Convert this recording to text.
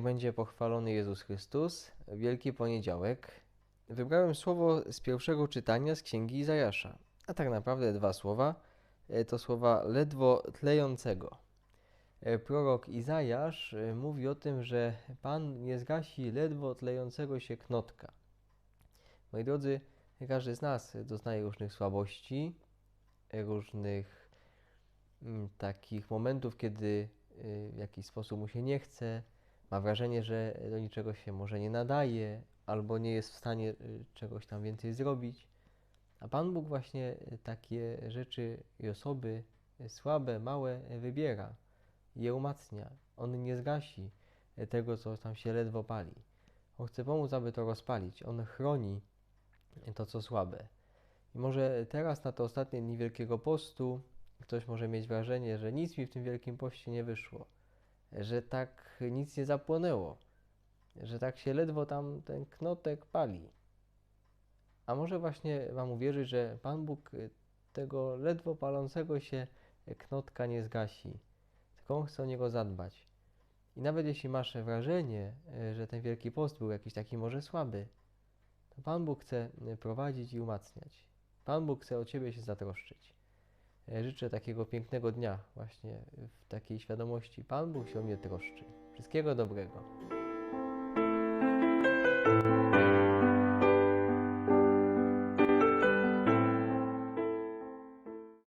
będzie pochwalony Jezus Chrystus. Wielki Poniedziałek. Wybrałem słowo z pierwszego czytania z Księgi Izajasza. A tak naprawdę dwa słowa. E, To słowa ledwo tlejącego. E, Prorok Izajasz e, mówi o tym, że Pan nie zgasi ledwo tlejącego się knotka. Moi drodzy, każdy z nas doznaje różnych słabości, różnych mm, takich momentów, kiedy y, w jakiś sposób mu się nie chce, ma wrażenie, że do niczego się może nie nadaje, albo nie jest w stanie y, czegoś tam więcej zrobić. A Pan Bóg właśnie y, takie rzeczy i osoby y, słabe, małe wybiera je umacnia. On nie zgasi tego, co tam się ledwo pali. On chce pomóc, aby to rozpalić. On chroni to, co słabe. I może teraz, na te ostatnie dni Wielkiego Postu, ktoś może mieć wrażenie, że nic mi w tym Wielkim Poście nie wyszło, że tak nic nie zapłonęło, że tak się ledwo tam ten knotek pali. A może właśnie Wam uwierzyć, że Pan Bóg y, tego ledwo palącego się knotka nie zgasi, tylko On chce o niego zadbać. I nawet jeśli masz wrażenie, y, że ten Wielki Post był jakiś taki może słaby, to Pan Bóg chce y, prowadzić i umacniać. Pan Bóg chce o Ciebie się zatroszczyć. E, Życzę takiego pięknego dnia, właśnie w takiej świadomości. Pan Bóg się o mnie troszczy. Wszystkiego dobrego.